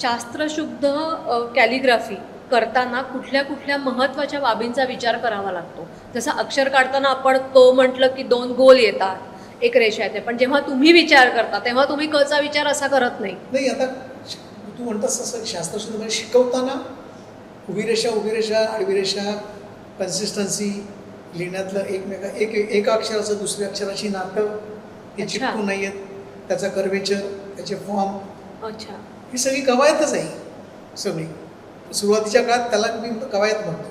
शास्त्रशुद्ध कॅलिग्राफी करताना कुठल्या कुठल्या महत्त्वाच्या बाबींचा विचार करावा लागतो. जसं अक्षर काढताना आपण क म्हटलं की दोन गोल येतात एक रेषा येते. पण जेव्हा तुम्ही विचार करता तेव्हा तुम्ही कचा विचार असा करत नाही. नाही आता तू म्हणतास तसं शास्त्रशुद्ध म्हणजे शिकवताना उभी रेषा उभी रेषा आडवी रेषा कन्सिस्टन्सी लिहिण्यातलं एकमेका एक एका अक्षराचं दुसऱ्या अक्षराची नातं हे. चिटकून नाही आहेत त्याचा कर्वेचर त्याचे फॉर्म अच्छा. ही सगळी कवायतच आहे सगळी. सुरुवातीच्या काळात त्याला मी कवायत म्हणतो.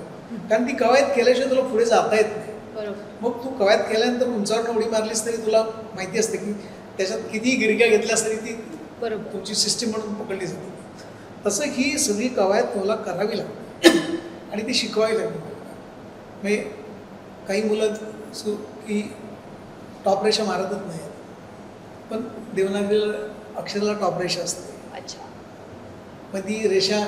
कारण ती कवायत केल्याशिवाय तुला पुढे जाता येत नाही. बरोबर. मग तू कवायत केल्यानंतर उंचावर उडी मारलीस तरी तुला माहिती असते की त्याच्यात कितीही गिरक्या घेतल्यास तरी ती बरोबर. तुमची सिस्टीम म्हणून पकडली जाते. तसं ही सगळी कवायत तुला करावी लागते. आणि ती शिकवावी लागते. म्हणजे काही मुलं सु की टॉप रेषा मारतच नाहीत. पण देवनागरीला अक्षराला टॉप रेषा असते. मग ती रेषा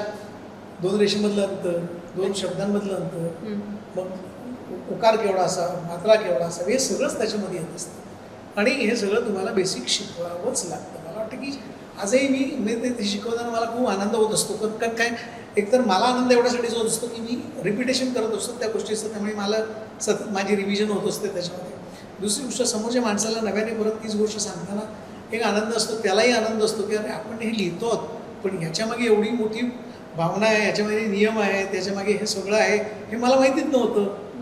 दोन रेषेमधलं अंतर दोन शब्दांमधलं अंतर. मग उकार केवढा असावा मात्रा केवढा असावा हे सगळंच त्याच्यामध्ये येत असतं. आणि हे सगळं तुम्हाला बेसिक शिकवावंच लागतं. मला वाटतं की आजही मी मी ते शिकवताना मला खूप आनंद होत असतो. पण कारण काय एकतर मला आनंद एवढ्यासाठीच होत असतो की मी रिपिटेशन करत असतो त्या गोष्टीचं त्यामुळे मला सतत माझी रिव्हिजन होत असते त्याच्यामध्ये. दुसरी गोष्ट समोरच्या माणसाला नव्याने परत तीच गोष्ट सांगताना एक आनंद असतो त्यालाही आनंद असतो की अरे आपण हे लिहितो आहोत, पण ह्याच्यामागे एवढी मोठी भावना आहे ह्याच्यामध्ये नियम आहे त्याच्यामागे हे सगळं आहे हे मला माहितीच नव्हतं.